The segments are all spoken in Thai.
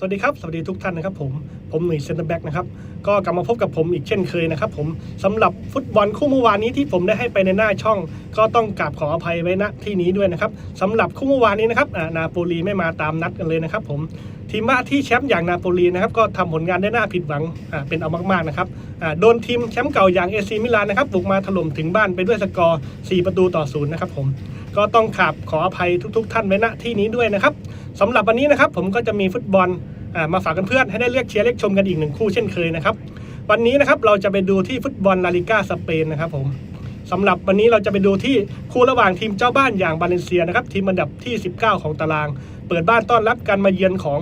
สวัสดีครับ สวัสดีทุกท่านนะครับผมผมหนุ่ยเซนเตอร์แบ็กนะครับก็กลับมาพบกับผมอีกเช่นเคยนะครับผมสำหรับฟุตบอลคู่เมื่อวานนี้ที่ผมได้ให้ไปในหน้าช่อง ก็ต้องกราบขออภัยไว้ณที่นี้ด้วยนะครับสำหรับคู่เมื่อวานนี้นะครับนาโปลีไม่มาตามนัดกันเลยนะครับผมทีมว่าที่แชมป์อย่างนาโปลีนะครับก็ทำผลงานได้น่าผิดหวังเป็นเอามากๆนะครับโดนทีมแชมป์เก่าอย่างเอซีมิลานนะครับบุกมาถล่มถึงบ้านไปด้วยสกอร์ 4 ประตูต่อศูนย์นะครับผมก็ต้องขับขออภัยทุก ๆ ท่านไว้ณที่นี้ด้วยนะครับสำหรับวันนี้นะครับผมก็จะมีฟุตบอล มาฝากเพื่อนๆให้ได้เลือกเชียร์เลือกชมกันอีกหนึ่งคู่เช่นเคยนะครับ วันนี้นะครับเราจะไปดูที่ฟุตบอลลาลิก้าสเปนนะครับผมสำหรับวันนี้เราจะไปดูที่คู่ระหว่างทีมเจ้าบ้านอย่างบาเลนเซียนะครับทีมอันดับที่ 19 ของตาราง เปิดบ้านต้อนรับการมาเยือนของ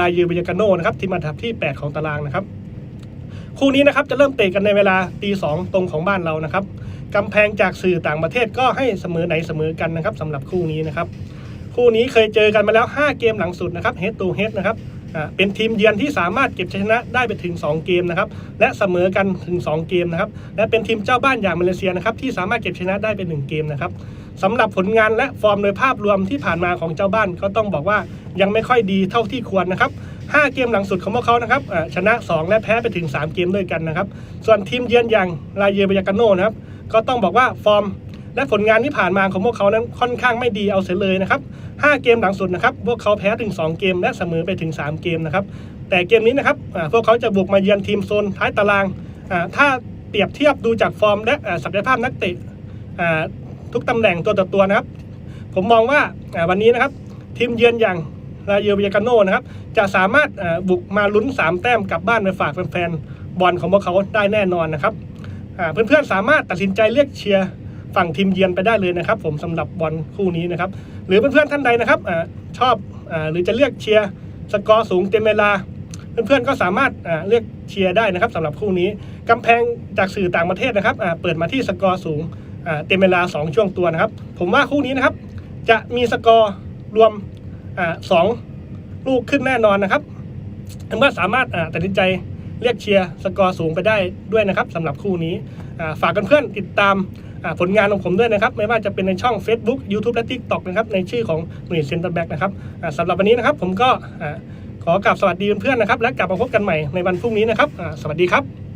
ลายยูเบยกาโนนะครับทีมอันดับที่ 8 ของตารางนะครับคู่นี้นะครับจะเริ่มเตะกันในเวลาตีสองตรงของบ้านเรานะครับกำแพงจากสื่อต่างประเทศก็ให้เสมอไหนเสมอกันนะครับสำหรับคู่นี้นะครับคู่นี้เคยเจอกันมาแล้ว 5 เกมหลังสุดนะครับ head to head นะครับ เป็นทีมเยือนที่สามารถเก็บชัยชนะได้ไปถึง 2 เกมนะครับและเสมอกันถึง 2 เกมนะครับและเป็นทีมเจ้าบ้านอย่างมาเลเซียนะครับที่สามารถเก็บชนะได้เป็น1เกมนะครับสำหรับผลงานและฟอร์มโดยภาพรวมที่ผ่านมาของเจ้าบ้านก็ต้องบอกว่ายังไม่ค่อยดีเท่าที่ควรนะครับ5 เกมหลังสุดของพวกเขานะครับชนะ 2 และแพ้ไปถึง 3 เกมด้วยกันนะครับ ส่วนทีมเยือนอย่างลาเยเบยากาโนนะครับ ก็ต้องบอกว่าฟอร์ม และผลงานที่ผ่านมาของพวกเขานั้นค่อนข้างไม่ดีเอาเสียเลยนะครับ 5 เกมหลังสุดนะครับ พวกเขาแพ้ถึง 2 เกม และเสมอไปถึง 3 เกมนะครับ แต่เกมนี้นะครับพวกเขาจะบุกมาเยือนทีมโซนท้ายตาราง ถ้าเปรียบเทียบดูจากฟอร์มและศักยภาพนักเตะทุกตำแหน่งตัวต่อตัวนะครับ ผมมองว่าวันนี้นะครับ ทีมเยือนอย่างลาเยเบียกาโนนะครับ จะสามารถบุกมาลุ้น 3 แต้มกลับบ้านไปฝากแฟนๆบอลของพวกเขาได้แน่นอนนะครับเพื่อนๆสามารถตัดสินใจเลือกเชียร์ ฝั่งทีมเยือนไปได้เลยนะครับ ผมสำหรับบอลคู่นี้นะครับ หรือเพื่อนๆท่านใดนะครับอชอบอหรือจะเลือกเชียร์สกอร์สูงเต็มเวลา เพื่อนๆก็สามารถเลือกเชียร์ได้นะครับสำหรับคู่นี้กำแพงจากสื่อต่างประเทศนะครับเปิดมาที่สกอร์สูงเต็มเวลา 2 ช่วงตัวนะครับ ผมว่าคู่นี้นะครับ จะมีสกอร์รวมอสองลูกขึ้นแน่นอนนะครับเพื่อนสามารถตัดสินใจเรียกเชียร์สกอร์สูงไปได้ด้วยนะครับสำหรับคู่นี้ฝากกันเพื่อนติดตาม ผลงานของผมด้วยนะครับ ไม่ว่าจะเป็นในช่อง Facebook YouTube และ TikTok นะครับ ในชื่อของหน่วยเซ็นเตอร์แบ็กนะครับสำหรับวันนี้นะครับผมก็ขอกลับสวัสดีเพื่อนๆนะครับ และกลับมาพบกันใหม่ในวันพรุ่งนี้นะครับ สวัสดีครับ